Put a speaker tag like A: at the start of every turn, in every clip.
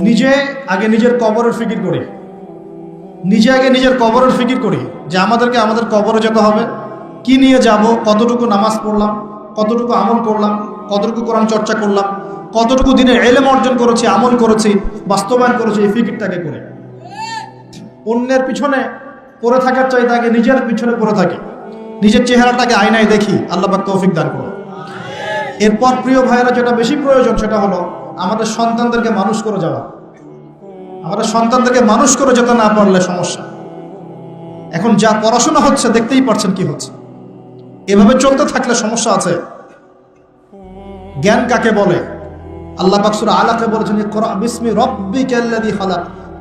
A: নিজে আগে নিজের কবরের ফিকির করি। নিজে আগে নিজের কবরের ফিকির করি যে আমাদেরকে আমাদের কবরে যেতে হবে। কি নিয়ে যাব? কতটুকু নামাজ পড়লাম? কতটুকু আমল করলাম? কতটুকু কোরআন চর্চা করলাম? কতটুকু দিনে এলেম অর্জন করেছি, আমল করেছি, বাস্তবায়ন করেছি, এই ফিকিরটাকে করে। অন্যের পিছনে পড়ে থাকার চাইতে আগে নিজের পিছনে পড়ে থাকি। নিজের চেহারাটাকে আয়নায় দেখি। আল্লাহ তৌফিক দান করুন। এরপর প্রিয় ভাইয়েরা, যেটা বেশি প্রয়োজন সেটা হলো আমাদের সন্তানদেরকে মানুষ করে যাওয়া। আমাদের সন্তানদেরকে মানুষ করে যেতে না পারলে সমস্যা। এখন যা পড়াশোনা হচ্ছে, দেখতেই পারছেন কি হচ্ছে। এভাবে চলতে থাকলে সমস্যা আছে। জ্ঞান কাকে বলে? আল্লাহ বাকসুর আলাকে বলেছেন বিসমি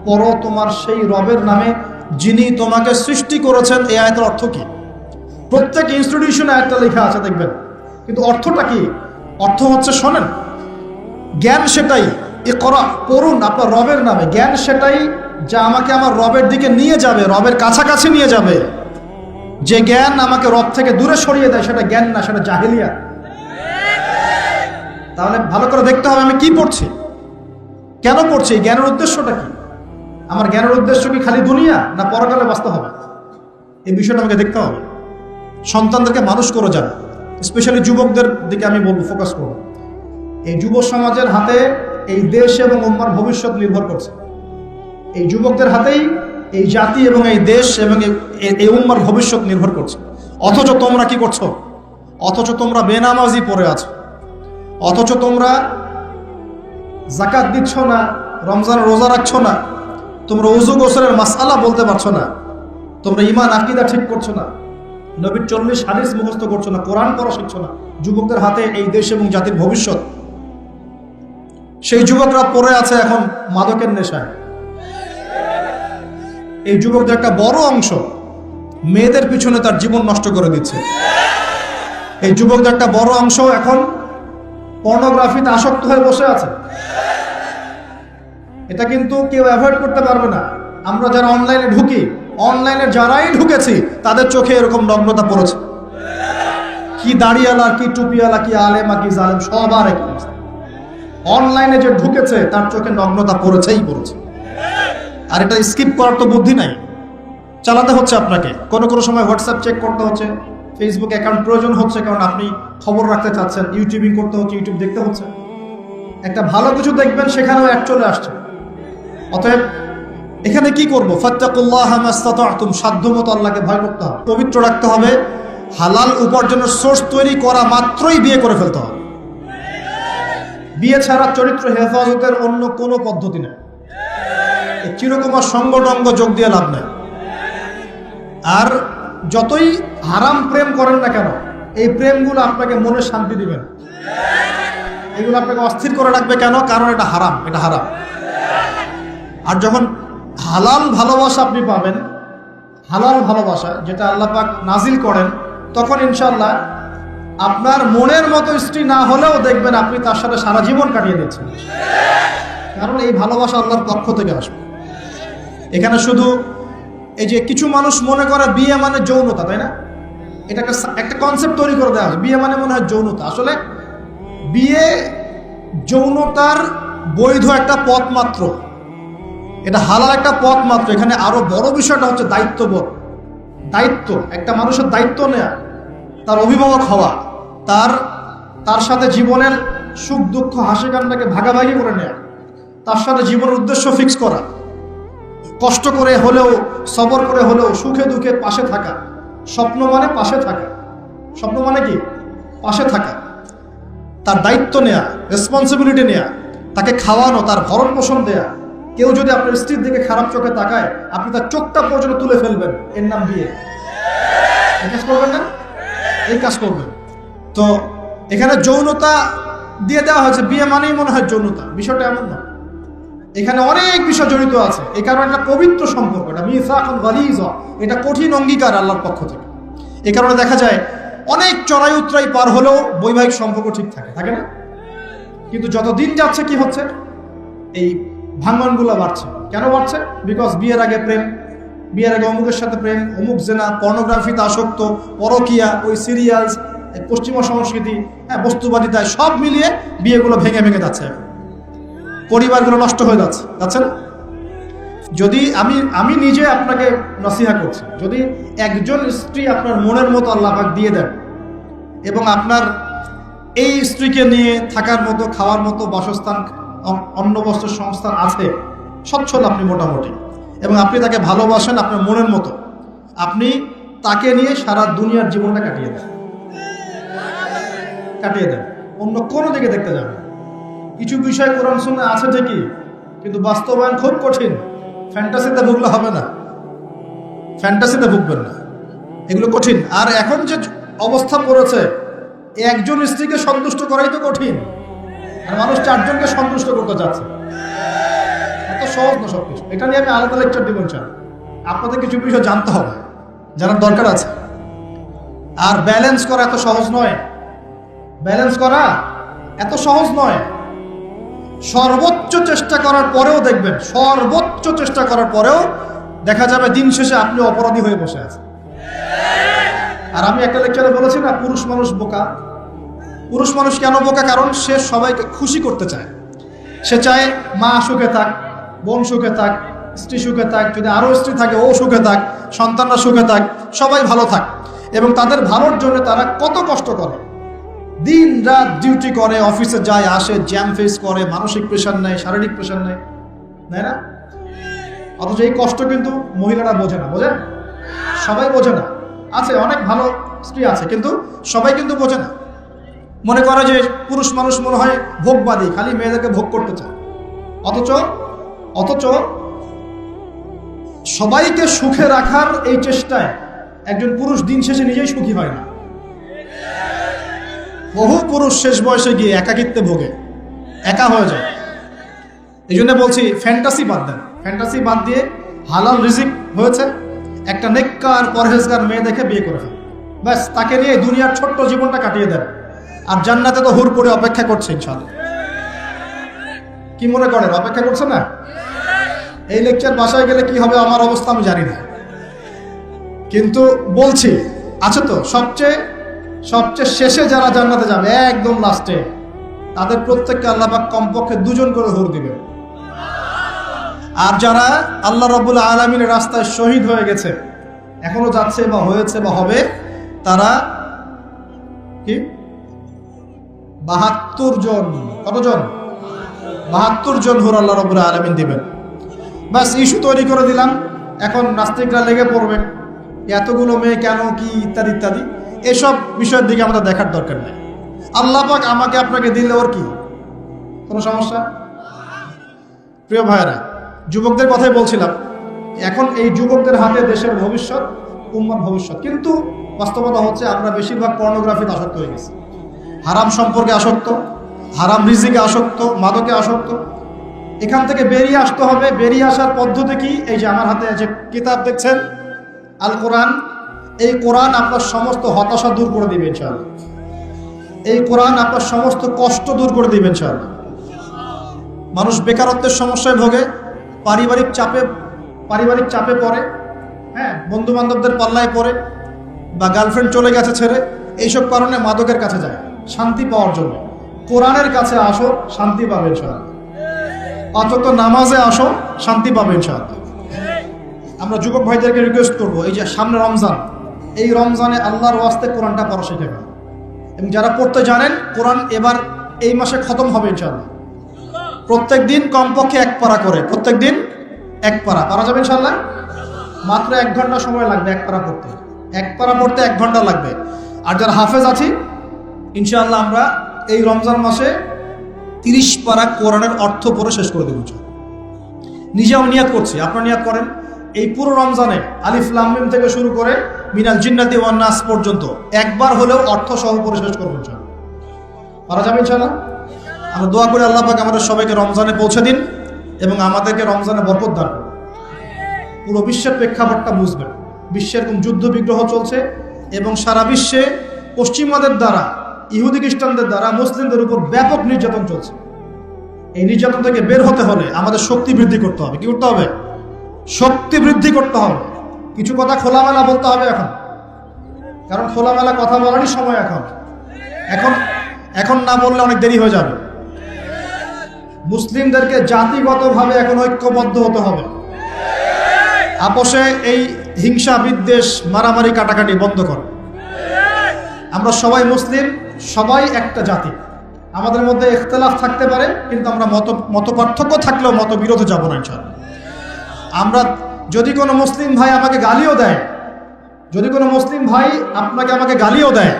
A: পড়ো তোমার সেই রবের নামে, যিনি তোমাকে সৃষ্টি করেছেন। এই আয়াতের অর্থ কি? প্রত্যেক ইনস্টিটিউশনে একটা লেখা আছে, দেখবেন। কিন্তু অর্থটা কি? অর্থ হচ্ছে, শোনেন জ্ঞান সেটাই। এ করা পড়ুন আপনার রবের নামে। জ্ঞান সেটাই যা আমাকে আমার রবের দিকে নিয়ে যাবে, রবের কাছাকাছি নিয়ে যাবে। যে জ্ঞান আমাকে রব থেকে দূরে সরিয়ে দেয়, সেটা জ্ঞান না, সেটা জাহেলিয়া তাহলে ভালো করে দেখতে হবে আমি কি পড়ছি। কেন পড়ছি? জ্ঞানের উদ্দেশ্যটা কি? আমার জ্ঞানের উদ্দেশ্য কি খালি দুনিয়া, না পরকালে বাঁচতে হবে এই বিষয়টা আমাকে দেখতে হবে। সন্তানদেরকে মানুষ করে যান স্পেশালি যুবকদের দিকে আমি বলব, ফোকাস করব। এই যুব সমাজের হাতে এই দেশ এবং উম্মার ভবিষ্যৎ নির্ভর করছে। এই যুবকদের হাতেই এই জাতি এবং এই দেশ এবং এই- উম্মার ভবিষ্যৎ নির্ভর করছে। অথচ তোমরা কি করছ? অথচ তোমরা বেনামাজি পড়ে আছো। অথচ তোমরা জাকাত দিচ্ছ না, রমজান রোজা রাখছো না, তোমরা উজু গোসলের মাসালা বলতে পারছ না, তোমরা ইমান আকিদা ঠিক করছ না, নবীর চল্লিশ হাদিস মুখস্থ করছ না, কোরআন পড়া শিখছো না, যুবকদের হাতে এই দেশ এবং জাতির ভবিষ্যৎ সেই যুবকরা পড়ে আছে এখন মাদকের নেশায়। এই যুবকদের একটা বড় অংশ মেয়েদের পিছনে তার জীবন নষ্ট করে দিচ্ছে। এই যুবকদের একটা বড় অংশ এখন পর্নোগ্রাফিতে আসক্ত হয়ে বসে আছে। এটা কিন্তু কেউ অ্যাভয়েড করতে পারবে না। আমরা যারা অনলাইনে ঢুকি, অনলাইনে যারাই ঢুকেছি, তাদের চোখে এরকম নগ্নতা পড়েছে। কি দাড়িয়ালা, কি টুপিওয়ালা, কি আলেমা, কি জালেম সবার এক অবস্থা। অনলাইনে যে ঢুকেছে, তার চোখে নগ্নতা পড়েছেই পড়েছে। আর এটা স্কিপ করার তো বুদ্ধি নাই। চালাতে হচ্ছে আপনাকে। কোনো কোনো সময় হোয়াটসঅ্যাপ চেক করতে হচ্ছে ফেসবুক অ্যাকাউন্ট প্রয়োজন হচ্ছে, কারণ আপনি খবর রাখতে চাচ্ছেন ইউটিউবিং করতে হচ্ছে ইউটিউব দেখতে হচ্ছে। একটা ভালো কিছু দেখবেন, সেখানেও এক চলে আসছে। অতএব, এখানে কি করব? ফাত্তাকুল্লাহ মাস্তাতাতুম সাধ্যমতো আল্লাহকে ভয় করতে হবে। পবিত্র রাখতে হবে। হালাল উপার্জনের সোর্স তৈরি করা মাত্রই বিয়ে করে ফেলতে হবে। বিয়ে ছাড়া চরিত্র হেফাজতের অন্য কোনো পদ্ধতি নেই। চিরকুমার সঙ্গটঙ্গ যোগ দিয়ে লাভ নেই। আর যতই হারাম প্রেম করেন না কেন, এই প্রেমগুলো আপনাকে মনে শান্তি দিবেন এগুলো আপনাকে অস্থির করে রাখবে কেন? কারণ এটা হারাম এটা হারাম। আর যখন হালাল ভালোবাসা আপনি পাবেন, হালাল ভালোবাসা, যেটা আল্লাহ পাক নাজিল করেন, তখন ইনশাল্লাহ আপনার মনের মতো স্ত্রী না হলেও দেখবেন আপনি তার সাথে সারা জীবন কাটিয়ে দিচ্ছেন। কারণ এই ভালোবাসা আল্লাহর পক্ষ থেকে আসবে। এখানে শুধু এই যে কিছু মানুষ মনে করে বিয়ে মানে যৌনতা, তাই না? এটা একটা কনসেপ্ট তৈরি করে দেওয়া বিয়ে মানে মনে হয় যৌনতা। আসলে বিয়ে যৌনতার বৈধ একটা পথ মাত্র। এটা হালাল একটা পথ মাত্র। এখানে আরও বড় বিষয়টা হচ্ছে দায়িত্ববোধ। দায়িত্ব, একটা মানুষের দায়িত্ব নেয়া, তার অভিভাবক হওয়া। তার তার সাথে জীবনের সুখ, দুঃখ, হাসি, কান্নাকে ভাগাভাগি করে নেয়া। তার সাথে জীবনের উদ্দেশ্য ফিক্স করা। কষ্ট করে হলেও, সবর করে হলেও, সুখে দুঃখে পাশে থাকা। স্বপ্ন মানে পাশে থাকা। স্বপ্ন মানে কি? পাশে থাকা। তার দায়িত্ব নেয়া রেসপন্সিবিলিটি নেয়া, তাকে খাওয়ানো, তার ভরণ পোষণ দেয়া। কেউ যদি আপনার স্ত্রীর দিকে খারাপ চোখে তাকায়, আপনি তার চোখটা পর্যন্ত তুলে ফেলবেন। এর নাম বিয়ে। এই কাজ করবেন না? এই কাজ করবেন। তো এখানে যৌনতা দিয়ে দেওয়া হয়েছে, বিয়ে মানেই মনে হয় যৌনতা, বিষয়টা এমন না। এখানে অনেক বিষয় জড়িত আছে এই কারণে একটা পবিত্র সম্পর্ক, এটা মিসাকুন গালিজ, এটা কঠিন অঙ্গীকার আল্লাহর পক্ষ থেকে। এ কারণে দেখা যায়, অনেক চড়াই উতরাই পার হলেও বৈবাহিক সম্পর্ক ঠিক থাকে থাকে না? কিন্তু যত দিন যাচ্ছে কি হচ্ছে? এই ভাঙ্গনগুলো বাড়ছে। কেন বাড়ছে? বিকজ বিয়ের আগে প্রেম, বিয়ের আগে অমুকের সাথে প্রেম, অমুক জেনা পর্নোগ্রাফিতে আসক্ত, পরকিয়া, ওই সিরিয়ালস পশ্চিমা সংস্কৃতি হ্যাঁ বস্তুবাদিতায় সব মিলিয়ে বিয়েগুলো ভেঙে ভেঙে যাচ্ছে। পরিবারগুলো নষ্ট হয়ে যাচ্ছে। যাচ্ছেন? যদি আমি আমি নিজে আপনাকে নসিহা করছি, যদি একজন স্ত্রী আপনার মনের মতো আল্লাহ পাক দিয়ে দেন এবং আপনার এই স্ত্রীকে নিয়ে থাকার মতো, খাওয়ার মতো বাসস্থান অন্য বস্ত্র সংস্থান আছে, সচ্ছল আপনি মোটামুটি এবং আপনি তাকে ভালোবাসেন আপনার মনের মতো, আপনি তাকে নিয়ে সারা দুনিয়ার জীবনটা কাটিয়ে দেন। কাটিয়ে দেন। অন্য কোনো দিকে দেখতে যাবেন কিছু বিষয় কোরআন শুনে আছে ঠিকই, কিন্তু বাস্তবায়ন খুব কঠিন। ফ্যান্টাসিতে ভুগলে হবে না। ফ্যান্টাসিতে ভুগবেন না। এগুলো কঠিন। আর এখন যে অবস্থা পড়েছে, একজন স্ত্রীকে সন্তুষ্ট করাই তো কঠিন। আর মানুষ চারজনকে সন্তুষ্ট করতে চাচ্ছে। এত সহজ না সব কিছু এটা নিয়ে আমি আলাদা লেকচার দিব চান আপনাদের কিছু বিষয় জানতে হবে, জানার দরকার আছে। আর ব্যালেন্স করা এত সহজ নয়। ব্যালেন্স করা এত সহজ নয়। সর্বোচ্চ চেষ্টা করার পরেও দেখবেন, সর্বোচ্চ চেষ্টা করার পরেও দেখা যাবে দিন শেষে আপনি অপরাধী হয়ে বসে আছেন। আর আমি একটা লেকচারে বলেছি না, পুরুষ মানুষ বোকা। পুরুষ মানুষ কেন বোকা? কারণ সে সবাইকে খুশি করতে চায়। সে চায় মা সুখে থাক, বোন সুখে থাক, স্ত্রী সুখে থাক, যদি আরও স্ত্রী থাকে, ও সুখে থাক, সন্তানরা সুখে থাক, সবাই ভালো থাক। এবং তাদের ভালোর জন্য তারা কত কষ্ট করে। দিন রাত ডিউটি করে অফিসে যায়, আসে জ্যাম ফেস করে, মানসিক প্রেশার নেয়, শারীরিক প্রেশার নেয়। তাই না? অথচ এই কষ্ট কিন্তু মহিলারা বোঝে না বোঝে সবাই বোঝে না। আছে, অনেক ভালো স্ত্রী আছে, কিন্তু সবাই কিন্তু বোঝে না। মনে করে যে পুরুষ মানুষ মনে হয় ভোগবাদী, খালি মেয়েদেরকে ভোগ করতে চায়। অথচ অথচ সবাইকে সুখে রাখার এই চেষ্টায় একজন পুরুষ দিন শেষে নিজেই সুখী হয় না। বহু পুরুষ শেষ বয়সে গিয়ে একাকিত্বে ভোগে। একা হয়ে যায়। এই জন্য বলছি ফ্যান্টাসি বাদ দেন। ফ্যান্টাসি বাদ দিয়ে হালাল রিজিক হয়েছে। একটা নেককার, পরহেজগার মেয়ে দেখে বিয়ে করে ফেল ব্যাস, তাকে নিয়ে দুনিয়ার ছোট্ট জীবনটা কাটিয়ে দেন। আর জান্নাতে তো হুর করে অপেক্ষা করছে ইনশাল্লাহ কি মনে করেন, অপেক্ষা করছে না? এই লেকচার বাসায় গেলে কি হবে আমার অবস্থা আমি জানি না। কিন্তু বলছি, আছে তো সবচেয়ে সবচেয়ে শেষে যারা জান্নাতে যাবে, একদম লাস্টে, তাদের প্রত্যেককে আল্লাহ পাক কমপক্ষে দুজন করে হুর দিবে। আর যারা আল্লাহ রবুল আলমিনের রাস্তায় শহীদ হয়ে গেছে, এখনও যাচ্ছে বা হয়েছে বা হবে, তারা কি? বাহাত্তর জন, কতজন? বাহাত্তর জন হুর আল্লাহ রবুল আলমিন দিবেন। বাস ইস্যু তৈরি করে দিলাম। এখন নাস্তিকরা লেগে পড়বে। এতগুলো মেয়ে কেন, কি, ইত্যাদি ইত্যাদি। এসব বিষয়ের দিকে আমাদের দেখার দরকার নেই। আল্লাহ পাক আমাকে আপনাকে দিলে ওর কি? কোনো সমস্যা? প্রিয় ভাইয়েরা, যুবকদের কথাই বলছিলাম, এখন এই যুবকদের হাতে দেশের ভবিষ্যৎ, উম্মার ভবিষ্যৎ। কিন্তু বাস্তবতা হচ্ছে আমরা বেশিরভাগ পর্নোগ্রাফিতে আসক্ত হয়ে গেছি। হারাম সম্পর্কে আসক্ত, হারাম রিজিকে আসক্ত, মাদকে আসক্ত। এখান থেকে বেরিয়ে আসতে হবে। বেরিয়ে আসার পদ্ধতি কি? এই যে আমার হাতে যে কিতাব দেখছেন আল কোরআন এই কোরআন আপনার সমস্ত হতাশা দূর করে দিবে ইনশাআল্লাহ। এই কোরআন আপনার সমস্ত কষ্ট দূর করে দিবে ইনশাআল্লাহ। মানুষ বেকারত্বের সমস্যায় ভোগে, পারিবারিক চাপে পারিবারিক চাপে পড়ে হ্যাঁ বন্ধু বান্ধবদের পাল্লায় পড়ে বা গার্লফ্রেন্ড চলে গেছে ছেড়ে, এইসব কারণে মাদকের কাছে যায়, শান্তি পাওয়ার জন্য। কোরআনের কাছে আসো, শান্তি পাবে ইনশাআল্লাহ। অথচ নামাজে আসো, শান্তি পাবে ইনশাআল্লাহ। আমরা যুবক ভাইদেরকে রিকোয়েস্ট করব, এই যে সামনে রমজান এই রমজানে আল্লাহর ওয়াস্তে কোরআনটা পড়া শিখে ফেল। এবং যারা পড়তে জানেন, কোরআন এবার এই মাসে খতম হবে ইনশাল্লাহ প্রত্যেক দিন কমপক্ষে এক পারা করে প্রত্যেক দিন এক পারা। পারা যাবে ইনশাল্লাহ মাত্র এক ঘণ্টা সময় লাগবে এক পারা পড়তে। এক পারা পড়তে এক ঘণ্টা লাগবে। আর যারা হাফেজ আছি, ইনশাআল্লাহ আমরা এই রমজান মাসে তিরিশ পারা কোরআনের অর্থ পড়ে শেষ করে দেব নিজেও নিয়াত করছি, আপনার নিয়াত করেন। এই পুরো রমজানে আলিফ লামিম থেকে শুরু করে মিনাল জিন্নাতি ওয়ান নাস পর্যন্ত একবার হলেও অর্থ সহ পড়ে শেষ করব ইনশাআল্লাহ। পারা যাবে ইনশাআল্লাহ? আমরা দোয়া করি আল্লাহ পাক আমাদের সবাইকে রমজানে পৌঁছে দিন এবং আমাদেরকে রমজানে বরকত দান পুরো বিশ্বের প্রেক্ষাপটটা বুঝবেন। বিশ্বের কোন যুদ্ধ বিগ্রহ চলছে এবং সারা বিশ্বে পশ্চিমাদের দ্বারা, ইহুদি খ্রিস্টানদের দ্বারা, মুসলিমদের উপর ব্যাপক নির্যাতন চলছে। এই নির্যাতন থেকে বের হতে হলে আমাদের শক্তি বৃদ্ধি করতে হবে। কি করতে হবে? শক্তি বৃদ্ধি করতে হবে। কিছু কথা খোলামেলা বলতে হবে এখন। কারণ খোলামেলা কথা বলারই সময় এখন। এখন এখন না বললে অনেক দেরি হয়ে যাবে। মুসলিমদেরকে জাতিগতভাবে এখন ঐক্যবদ্ধ হতে হবে। আপোষে এই হিংসা, বিদ্বেষ, মারামারি, কাটাকাটি বন্ধ করো। আমরা সবাই মুসলিম, সবাই একটা জাতি। আমাদের মধ্যে ইখতলাফ থাকতে পারে, কিন্তু আমরা মত মত পার্থক্য থাকলেও মত বিরোধে যাব না ইনশাল্লাহ আমরা যদি কোনো মুসলিম ভাই আমাকে গালিও দেয়, যদি কোনো মুসলিম ভাই আপনাকে আমাকে গালিও দেয়,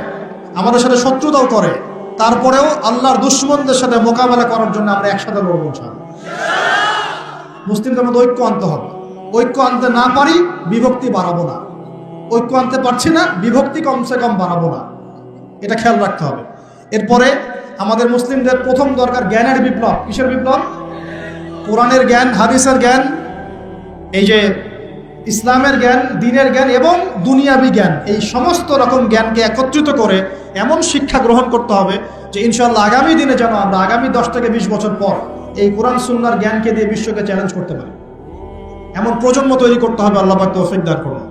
A: আমাদের সাথে শত্রুতাও করে, তারপরেও আল্লাহর দুশ্মনদের সাথে মোকাবেলা করার জন্য আমরা একসাথে লড়বো মুসলিমদের মধ্যে ঐক্য আনতে হবে। ঐক্য আনতে না পারি, বিভক্তি বাড়াবো না। ঐক্য আনতে পারছি না, বিভক্তি কমসে কম বাড়াবো না। এটা খেয়াল রাখতে হবে। এরপরে আমাদের মুসলিমদের প্রথম দরকার জ্ঞানের বিপ্লব। কিসের বিপ্লব? কোরআনের জ্ঞান, হাদিসের জ্ঞান এই যে ইসলামের জ্ঞান দিনের জ্ঞান এবং দুনিয়াবি জ্ঞান এই সমস্ত রকম জ্ঞানকে একত্রিত করে এমন শিক্ষা গ্রহণ করতে হবে যে ইনশাল্লাহ আগামী দিনে যেন আমরা আগামী দশ থেকে বিশ বছর পর এই কোরআন সুন্নার জ্ঞানকে দিয়ে বিশ্বকে চ্যালেঞ্জ করতে পারি। এমন প্রজন্ম তৈরি করতে হবে আল্লাহ পাক তৌফিক দান করুন।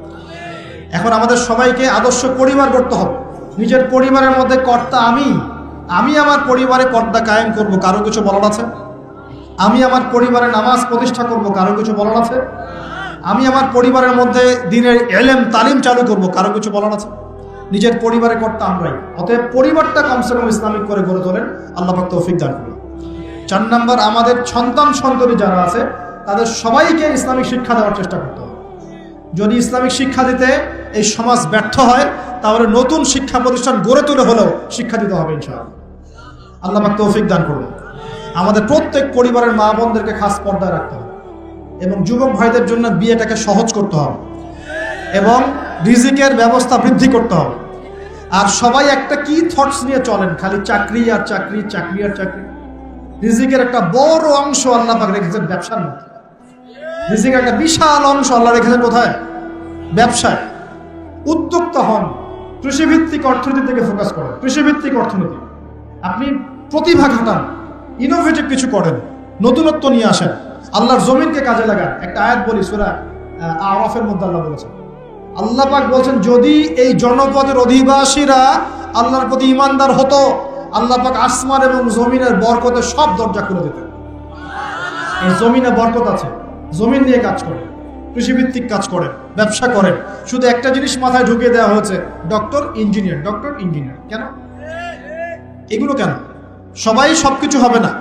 A: এখন আমাদের সবাইকে আদর্শ পরিবার করতে হবে। নিজের পরিবারের মধ্যে কর্তা আমি আমি আমার পরিবারে পর্দা কায়েম করব কারও কিছু বলার আছে? আমি আমার পরিবারে নামাজ প্রতিষ্ঠা করব, কারও কিছু বলার আছে? আমি আমার পরিবারের মধ্যে দিনের এলেম, তালিম চালু করব, কারও কিছু বলার আছে? নিজের পরিবারে কর্তা আমরাই। অতএব পরিবারটা কমসে কম ইসলামিক করে গড়ে তোলেন। আল্লাহ তৌফিক দান করুন। চার নম্বর, আমাদের সন্তান সন্ততি যারা আছে, তাদের সবাইকে ইসলামিক শিক্ষা দেওয়ার চেষ্টা করতে হবে। যদি ইসলামিক শিক্ষা দিতে এই সমাজ ব্যর্থ হয়, তাহলে নতুন শিক্ষা প্রতিষ্ঠান গড়ে তুলে হলেও শিক্ষা দিতে হবে ইনশাআল্লাহ। আল্লাহ তৌফিক দান করুন। আমাদের প্রত্যেক পরিবারের মা বোনদেরকে খাস পর্দায় রাখতে হবে। এবং যুবক ভাইদের জন্য বিয়েটাকে সহজ করতে হবে। এবং রিজিকের ব্যবস্থা বৃদ্ধি করতে হবে। আর সবাই একটা কি থটস নিয়ে চলেন? খালি চাকরি আর চাকরি চাকরি আর চাকরি। রিজিকের একটা বড় অংশ আল্লাহ পাক রেখেছেন ব্যবসার মধ্যে। রিজিকের একটা বিশাল অংশ আল্লাহ রেখেছেন কোথায়? ব্যবসায়। উদ্যোক্তা হন। কৃষিভিত্তিক অর্থনীতি থেকে ফোকাস করেন। কৃষিভিত্তিক অর্থনীতি। আপনি প্রতিভা খাটান। ইনোভেটিভ কিছু করেন, নতুনত্ব নিয়ে আসেন। আল্লাহর জমিনকে কাজে লাগান। একটা আয়াত বলি, সুরা আরাফের মধ্যে আল্লাহ বলেছেন, আল্লাহ পাক বলছেন, যদি এই জনপদের অধিবাসীরা আল্লাহর প্রতি ইমানদার হতো, আল্লাহ পাক আসমান এবং জমিনের বরকতে সব দরজা খুলে দিতেন। এই জমিনে বরকত আছে। জমিন নিয়ে কাজ করেন, কৃষিভিত্তিক কাজ করেন, ব্যবসা করেন। শুধু একটা জিনিস মাথায় ঢুকিয়ে দেওয়া হয়েছে, ডক্টর ইঞ্জিনিয়ার ডক্টর ইঞ্জিনিয়ার। কেন? এগুলো কেন? সবাই সবকিছু হবে না।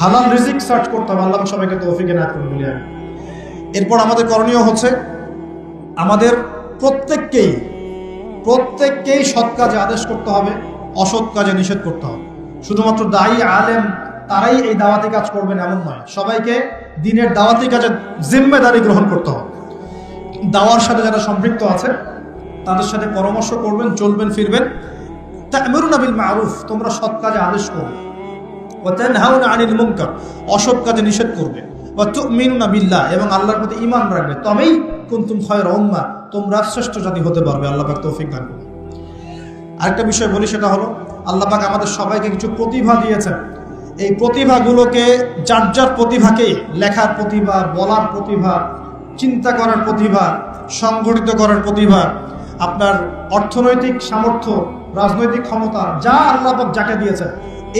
A: হালাল রিজিক সার্চ করতে হবে, আল্লাহ সবাইকে তৌফিকে না করে বলি আমি। এরপর আমাদের করণীয় হচ্ছে, আমাদের প্রত্যেককেই প্রত্যেককেই সৎ কাজে আদেশ করতে হবে, অসৎ কাজে নিষেধ করতে হবে। শুধুমাত্র দায়ী আলেম তারাই এই দাওয়াতি কাজ করবেন এমন নয়। সবাইকে দিনের দাওয়াতি কাজে জিম্মেদারি গ্রহণ করতে হবে। দাওয়ার সাথে যারা সম্পৃক্ত আছে, তাদের সাথে পরামর্শ করবেন, চলবেন, ফিরবেন। তা বিল মারুফ, তোমরা সৎ কাজে আদেশ করবে। ওয়াতানহাউনা আনিল মুনকার, অসৎ কাজে নিষেধ করবে। তুমিনুনা বিল্লাহ, এবং আল্লাহর প্রতি ঈমান রাখবে। তবেই কুনতুম খায়রা উম্মাহ তোমরা শ্রেষ্ঠ জাতি হতে পারবে। আল্লাহ পাক তৌফিক দান করুন। আরেকটা বিষয় বলি, সেটা হলো, আল্লাহ পাক আমাদের সবাইকে কিছু প্রতিভা দিয়েছেন। এই প্রতিভাগুলোকে যার যার প্রতিভাকে লেখার প্রতিভা, বলার প্রতিভা, চিন্তা করার প্রতিভা, সংগঠিত করার প্রতিভা, আপনার অর্থনৈতিক সামর্থ্য রাজনৈতিক ক্ষমতা, যা আল্লাহ পাক যাকে দিয়েছেন,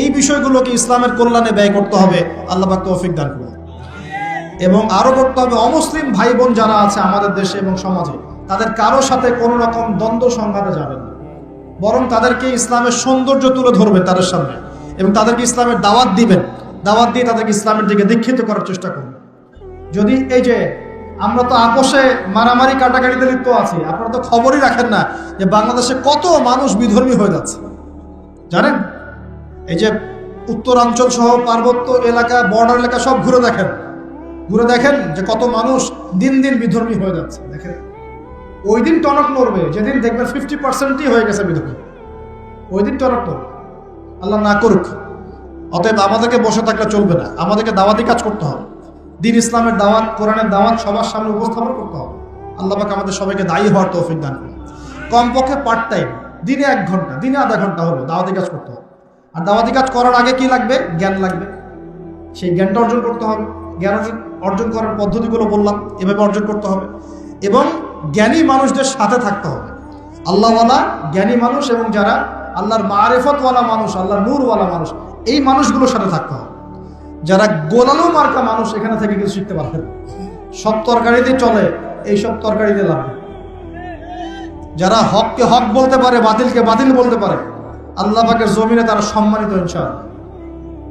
A: এই বিষয়গুলোকে ইসলামের কল্যাণে ব্যয় করতে হবে, আল্লাহ পাক তৌফিক দান করুন। এবং আরও করতে হবে, অমুসলিম ভাই বোন যারা আছে আমাদের দেশে এবং সমাজে, তাদের কারও সাথে কোনো রকম দ্বন্দ্ব সংঘাতে যাবেন না। বরং তাদেরকে ইসলামের সৌন্দর্য তুলে ধরবেন তাদের সামনে এবং তাদেরকে ইসলামের দাওয়াত দিবেন। দাওয়াত দিয়ে তাদেরকে ইসলামের দিকে দীক্ষিত করার চেষ্টা করবেন যদি এই যে আমরা তো আপোষে মারামারি কাটাকাটিতে লিপ্ত আছি। আপনারা তো খবরই রাখেন না যে বাংলাদেশে কত মানুষ বিধর্মী হয়ে যাচ্ছে। জানেন? এই যে উত্তরাঞ্চল সহ পার্বত্য এলাকা বর্ডার এলাকা সব ঘুরে দেখেন। ঘুরে দেখেন যে কত মানুষ দিন দিন বিধর্মী হয়ে যাচ্ছে। দেখেন? ওই দিন টনক নড়বে, যেদিন দেখবেন ফিফটি পার্সেন্টই হয়ে গেছে বিধর্মী। ওই দিন টনক নড়বে। আল্লাহ না করুক, অতএব আমাদেরকে বসে থাকলে চলবে না। আমাদেরকে দাওয়াতি কাজ করতে হবে। দিন ইসলামের দাওয়াত, কোরআনের দাওয়াত সবার সামনে উপস্থাপন করতে হবে। আল্লাহ পাক আমাদের সবাইকে দায়ী হওয়ার তৌফিক দান করুন। কমপক্ষে পার্ট টাইম দিনে এক ঘণ্টা, দিনে আধা ঘণ্টা হলো দাওয়াতি কাজ করতে হবে। আর দাওয়াতি কাজ করার আগে কি লাগবে? জ্ঞান লাগবে। সেই জ্ঞানটা অর্জন করতে হবে। জ্ঞান অর্জন অর্জন করার পদ্ধতিগুলো বললাম, এভাবে অর্জন করতে হবে। এবং জ্ঞানী মানুষদের সাথে থাকতে হবে। আল্লাহওয়ালা জ্ঞানী মানুষ এবং যারা আল্লাহর মারেফতওয়ালা মানুষ, আল্লাহর নূরওয়ালা মানুষ, এই মানুষগুলোর সাথে থাকতে হবে। যারা গোলালো মার্কা মানুষ এখানে থেকে কিছু শিখতে পারবে। সব তরকারিতে চলে, এই সব তরকারিতে লাভ। যারা হককে হক বলতে পারে, বাতিলকে বাতিল বলতে পারে, আল্লাহ পাকের জমিনে তারা সম্মানিত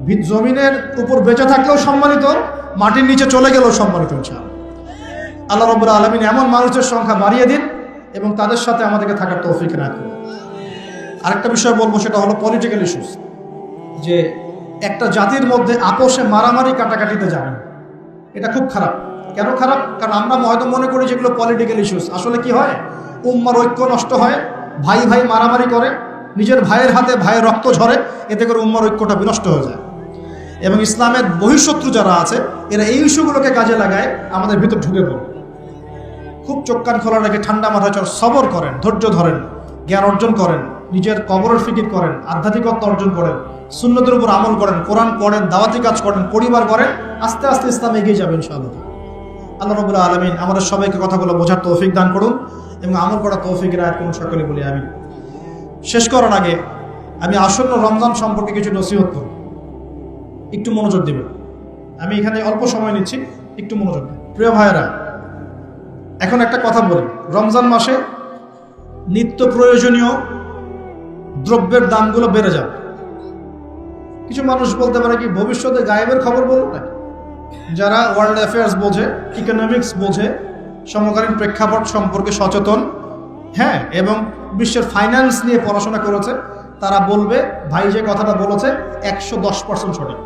A: ভিত জমিনের উপর বেঁচে থাকলেও সম্মানিত, মাটির নিচে চলে গেলেও সম্মানিত, ইনশাআল্লাহ আল্লাহ রব্বুল আলমিন এমন মানুষের সংখ্যা বাড়িয়ে দিন এবং তাদের সাথে আমাদেরকে থাকার তৌফিক রাখুন আরেকটা বিষয় বলব, সেটা হলো পলিটিক্যাল ইস্যুস যে একটা জাতির মধ্যে আপোষে মারামারি কাটাকাটিতে যাবেন। এটা খুব খারাপ। কেন খারাপ? কারণ আমরা হয়তো মনে করি যেগুলো পলিটিক্যাল ইস্যুস আসলে কি হয়? উম্মার ঐক্য নষ্ট হয়, ভাই ভাই মারামারি করে, নিজের ভাইয়ের হাতে ভাইয়ের রক্ত ঝরে, এতে করে উম্মার ঐক্যটা বিনষ্ট হয়ে যায়। এবং ইসলামের বহিঃশত্রু যারা আছে, এরা এই ইস্যুগুলোকে কাজে লাগায় আমাদের ভিতর ঢুকে পড়ে। খুব চোখ কান খোলা রেখে ঠান্ডা মাথায় চর সবর করেন, ধৈর্য ধরেন, জ্ঞান অর্জন করেন। নিজের কবরের ফিকির করেন, আধ্যাত্মিকত্ব অর্জন করেন শূন্যদের উপর আমল করেন, কোরআন পড়েন দাওয়াতি কাজ করেন, পরিবার করেন আস্তে আস্তে ইসলাম এগিয়ে যাবেন ইনশাআল্লাহ। আল্লাহ রবুল্লাহ আলমিন আমাদের সবাইকে কথাগুলো বোঝার তৌফিক দান করুন এবং আমল করা তৌফিক রায় কোন সকলে বলি আমি শেষ করার আগে আমি আসন্ন রমজান সম্পর্কে কিছু নসিহত করব। একটু মনোযোগ দেবেন। আমি এখানে অল্প সময় নিচ্ছি, একটু মনোযোগ প্রিয় ভাইয়েরা, এখন একটা কথা বলি। রমজান মাসে নিত্য প্রয়োজনীয় দ্রব্যের দামগুলো বেড়ে যাবে। কিছু মানুষ বলতে পারে কি, ভবিষ্যতে গায়েবের খবর বলুন না যারা ওয়ার্ল্ড অ্যাফেয়ার্স বোঝে, ইকোনমিক্স বোঝে, সমকালীন প্রেক্ষাপট সম্পর্কে সচেতন হ্যাঁ এবং বিশ্বের ফাইন্যান্স নিয়ে পড়াশোনা করেছে, তারা বলবে, ভাই যে কথাটা বলেছে, একশো দশ পার্সেন্ট সঠিক।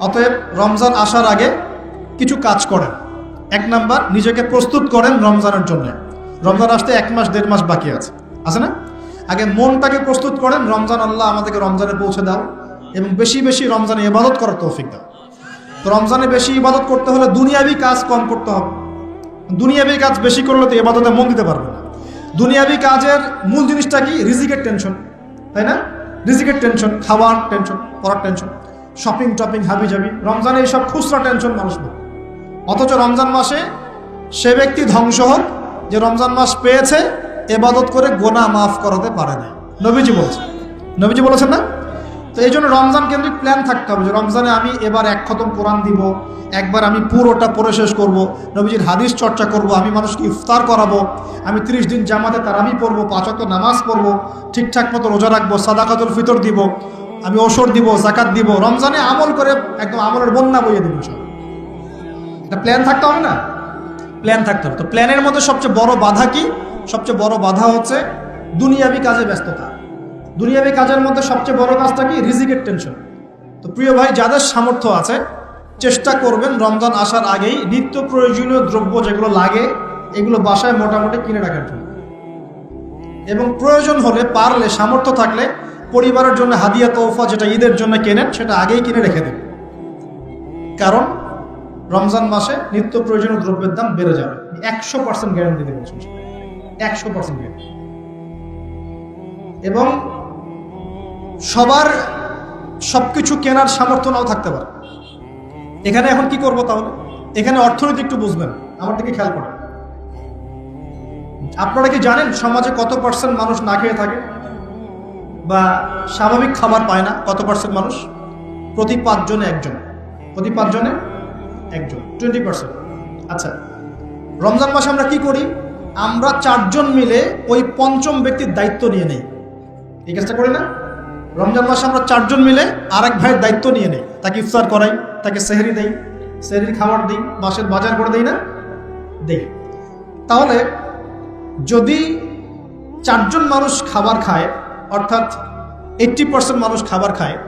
A: অতএব রমজান আসার আগে কিছু কাজ করেন। এক নাম্বার, নিজেকে প্রস্তুত করেন রমজানের জন্য। রমজান আসতে এক মাস, দেড় মাস বাকি আছে। আছে না? আগে মনটাকে প্রস্তুত করেন, রমজান আল্লাহ আমাদেরকে রমজানে পৌঁছে দাও এবং বেশি বেশি রমজানে ইবাদত করার তৌফিক দাও। তো রমজানে বেশি ইবাদত করতে হলে দুনিয়াবি কাজ কম করতে হবে। দুনিয়াবি কাজ বেশি করলে তো ইবাদতে মন দিতে পারবে না। দুনিয়াবি কাজের মূল জিনিসটা কি? রিজিকের টেনশন তাই না? রিজিকের টেনশন খাওয়ার টেনশন পড়ার টেনশন শপিং টপিং হাবি জাবি। রমজানে এইসব খুচরা টেনশন মানুষ নেই অথচ রমজান মাসে সে ব্যক্তি ধ্বংস হোক, যে রমজান মাস পেয়েছে এবাদত করে গোনা মাফ করাতে পারে না। নবীজি বলছে নবীজি বলেছেন না? তো এই জন্য রমজান কেন্দ্রিক প্ল্যান থাকতে হবে যে রমজানে আমি এবার এক খতম কোরআন দিব, একবার আমি পুরোটা পড়ে শেষ করব, নবীজির হাদিস চর্চা করব, আমি মানুষকে ইফতার করাবো, আমি ত্রিশ দিন জামাতে তারাবি পড়ব পাঁচক নামাজ পড়ব, ঠিকঠাক মতো রোজা রাখব, সাদাকাতুল ফিতর দিব, আমি ওষর দিব জাকাত দিব, রমজানে আমল করে একদম আমলের বন্যা বইয়ে দিব সব একটা প্ল্যান থাকতে হবে না? প্ল্যান থাকতে হবে। তো প্ল্যানের মধ্যে সবচেয়ে বড় বাধা কি? সবচেয়ে বড় বাধা হচ্ছে দুনিয়াবি কাজে ব্যস্ততা। দুনিয়াবি কাজের মধ্যে সবচেয়ে বড় কাজটা কি? রিজিকের টেনশন তো প্রিয় ভাই, যাদের সামর্থ্য আছে, চেষ্টা করবেন রমজান আসার আগেই নিত্য প্রয়োজনীয় দ্রব্য যেগুলো লাগে, এগুলো বাসায় মোটামুটি কিনে রাখার জন্য। এবং প্রয়োজন হলে পারলে, সামর্থ্য থাকলে পরিবারের জন্য হাদিয়া তোফা যেটা ঈদের জন্য কেনেন, সেটা আগেই কিনে রেখে দেন। কারণ রমজান মাসে নিত্য প্রয়োজনীয় দ্রব্যের দাম বেড়ে যাবে। একশো পার্সেন্ট গ্যারান্টি দিতে বলছেন একশো পার্সেন্ট এবং সবার সবকিছু কেনার সামর্থ্য নাও থাকতে পারে। এখানে এখন কি করব তাহলে? এখানে অর্থনীতি একটু বুঝবেন, আমার দিকে খেয়াল করেন। আপনারা কি জানেন সমাজে কত পার্সেন্ট মানুষ না খেয়ে থাকে? বা স্বাভাবিক খাবার পায় না কত পার্সেন্ট মানুষ? প্রতি পাঁচজনে একজন। প্রতি পাঁচজনে একজন টোয়েন্টি পার্সেন্ট আচ্ছা রমজান মাসে আমরা কি করি? আমরা চারজন মিলে ওই পঞ্চম ব্যক্তির দায়িত্ব নিয়ে নেই। এই কাজটা করি না। রমজান মাসে আমরা চারজন মিলে আর এক ভাইয়ের দায়িত্ব নিয়ে নেই। তাকে ইফতার করাই, তাকে সেহরি দেই, সেহরির খাবার দিই, মাসের বাজার করে দেই না? দেই। তাহলে যদি চারজন মানুষ খাবার খায়, অর্থাৎ এইট্টি পার্সেন্ট মানুষ খাবার খায়,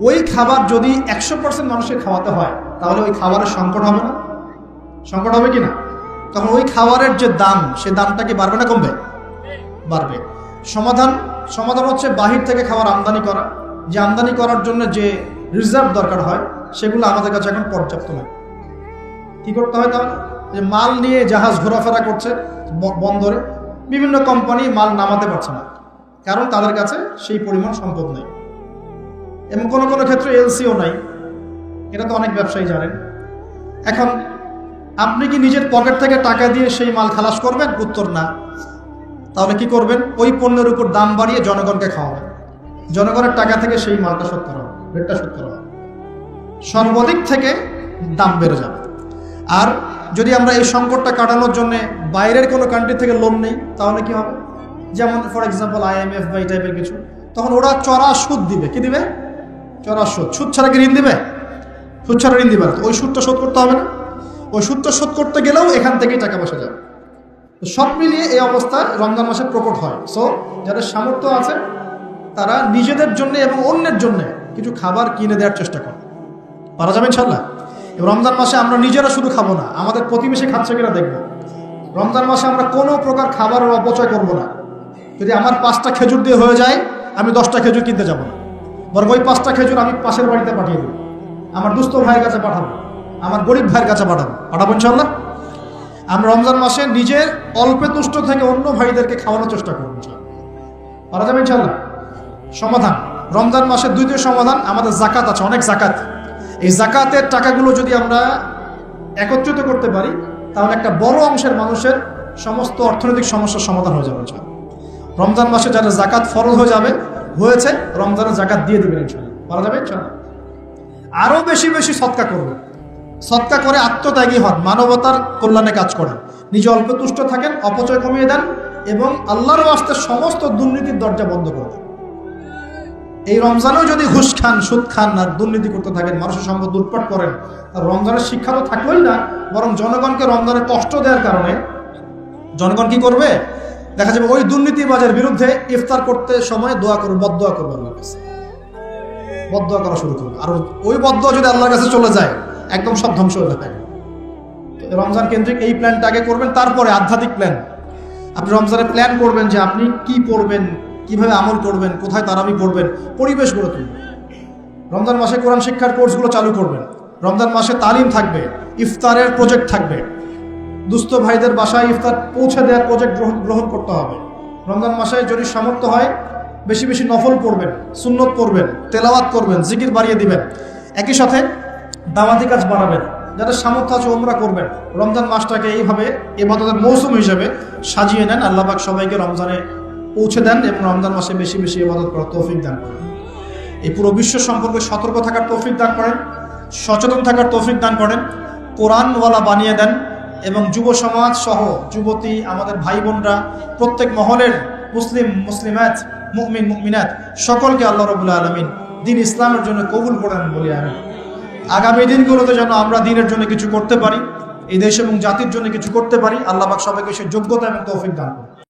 A: ওই খাবার যদি একশো পার্সেন্ট মানুষকে খাওয়াতে হয়, তাহলে ওই খাবারের সংকট হবে না? সংকট হবে কি না? তখন ওই খাবারের যে দাম, সে দামটা কি বাড়বে না কমবে? বাড়বে। সমাধান সমাধান হচ্ছে বাহির থেকে খাবার আমদানি করা। যে আমদানি করার জন্য যে রিজার্ভ দরকার হয়, সেগুলো আমাদের কাছে এখন পর্যাপ্ত নয় কি করতে হয় তাহলে? যে মাল নিয়ে জাহাজ ঘোরাফেরা করছে বন্দরে, বিভিন্ন কোম্পানি মাল নামাতে পারছে না। কারণ তাদের কাছে সেই পরিমাণ সম্পদ নেই। এবং কোনো কোনো ক্ষেত্রে এলসিও নাই। এটা তো অনেক ব্যবসায়ী জানেন। এখন আপনি কি নিজের পকেট থেকে টাকা দিয়ে সেই মাল খালাস করবেন? উত্তর না। তাহলে কি করবেন? ওই পণ্যের উপর দাম বাড়িয়ে জনগণকে খাওয়াবেন। জনগণের টাকা থেকে সেই মালটা করা হবে, রেটটা করা হবে। সর্বাধিক থেকে দাম বেড়ে যাবে। আর যদি আমরা এই সংকটটা কাটানোর জন্য বাইরের কোনো কান্ট্রি থেকে লোন নেই, তাহলে কি হবে? যেমন ফর এক্সাম্পল আইএমএফ বা এই টাইপের কিছু। তখন ওরা চড়া সুদ দিবে। কি দিবে? চড়া সুদ। সুদ ছাড়া কি ঋণ দিবে? সুদ ছাড়া ঋণ দিবে না। ওই সুদটা শোধ করতে হবে না। ওই সুদটা শোধ করতে গেলেও এখান থেকেই টাকা পয়সা যাবে সব মিলিয়ে এই অবস্থা রমজান মাসে প্রকট হয়। সো যাদের সামর্থ্য আছে, তারা নিজেদের জন্য এবং অন্যের জন্য কিছু খাবার কিনে দেওয়ার চেষ্টা করে। পারা যাবে ইনশাল্লাহ রমজান মাসে আমরা নিজেরা শুধু খাব না, আমাদের প্রতিবেশী খাচ্ছে কিনা দেখব। রমজান মাসে আমরা কোনো প্রকার খাবারের অপচয় করব না। যদি আমার পাঁচটা খেজুর দিয়ে হয়ে যায়, আমি দশটা খেজুর কিনতে যাব না। বরং ওই পাঁচটা খেজুর আমি পাশের বাড়িতে পাঠিয়ে দেবো। আমার দুস্থ ভাইয়ের কাছে পাঠাবো। আমার গরিব ভাইয়ের কাছে পাঠাবো। পাঠাবো ইনশাল্লাহ আমরা রমজান মাসে নিজের অল্পে তুষ্ট থেকে অন্য ভাইদেরকে খাওয়ানোর চেষ্টা করব পারা যাবে ইনশাল্লাহ সমাধান। রমজান মাসের দ্বিতীয় সমাধান, আমাদের জাকাত আছে, অনেক জাকাত। এই জাকাতের টাকাগুলো যদি আমরা একত্রিত করতে পারি, তাহলে একটা বড় অংশের মানুষের সমস্ত অর্থনৈতিক সমস্যার সমাধান হয়ে যাবে। রমজান মাসে যারা জাকাত ফরজ হয়ে যাবে, হয়েছে, রমজানের জাকাত দিয়ে দেবেন ইনশাল্লাহ পারা যাবে ইনশাল্লাহ আরও বেশি বেশি সৎকা করবেন। সৎকা করে আত্মত্যাগী হন, মানবতার কল্যাণে কাজ করেন। নিজে অল্প তুষ্ট থাকেন, অপচয় কমিয়ে দেন এবং আল্লাহর ওয়াস্তে সমস্ত দুর্নীতির দরজা বন্ধ করে দেন। এই রমজানেও যদি ঘুষ খান, সুদ খান আর দুর্নীতি করতে থাকেন, মানুষের সম্পদ লুটপাট করেন আর রমজানের শিক্ষা তো থাকলোই না, বরং জনগণকে রমজানের কষ্ট দেওয়ার কারণে জনগণ কি করবে? দেখা যাবে ওই দুর্নীতিবাজের বিরুদ্ধে ইফতার করতে সময় দোয়া করবে বদোয়া করবে আল্লাহর কাছে। বদোয়া করা শুরু করবে। আর ওই বদোয়া যদি আল্লাহর কাছে চলে যায় একদম সব ধ্বংস হয়ে যাবে। রমজান কেন্দ্রিক এই প্ল্যানটা আগে করবেন, তারপরে আধ্যাত্মিক প্ল্যান আপনি রমজানের প্ল্যান করবেন যে আপনি কি পড়বেন, কীভাবে আমল করবেন, কোথায় তারাবি পড়বেন, পরিবেশ গড়ে তুলবেন রমজান মাসে কোরআন শিক্ষার কোর্সগুলো চালু করবেন। রমজান মাসে তালিম থাকবে, ইফতারের প্রজেক্ট থাকবে। দুস্থ ভাইদের বাসায় ইফতার পৌঁছে দেওয়ার প্রজেক্ট গ্রহণ গ্রহণ করতে হবে। রমজান মাসে যদি সামর্থ্য হয়, বেশি বেশি নফল পড়বেন, সুন্নত পড়বেন, তেলাওয়াত করবেন, জিকির বাড়িয়ে দিবেন। একই সাথে দামাতি কাজ বাড়াবেন যাদের সামর্থ্য আছে ওমরা করবেন। রমজান মাসটাকে এইভাবে এবাদতের মৌসুম হিসেবে সাজিয়ে নেন। আল্লাহবাক সবাইকে রমজানে পৌঁছে দেন এবং রমজান মাসে বেশি বেশি ইবাদত করার তৌফিক দান করেন। এই পুরো বিশ্ব সম্পর্কে সতর্ক থাকার তৌফিক দান করেন, সচেতন থাকার তৌফিক দান করেন, কোরআনওয়ালা বানিয়ে দেন এবং যুব সমাজ সহ যুবতী, আমাদের ভাই বোনরা, প্রত্যেক মহলের মুসলিম, মুসলিমাত মুকমিন মুকমিনাত সকলকে আল্লাহ রবুল্লা আলমিন দিন ইসলামের জন্য কবুল করেন বলে আমি আগামী দিনগুলোতে যেন আমরা দিনের জন্য কিছু করতে পারি, এই দেশ এবং জাতির জন্য কিছু করতে পারি আল্লাহবাক সবাইকে সে যোগ্যতা এবং তৌফিক দান করুন।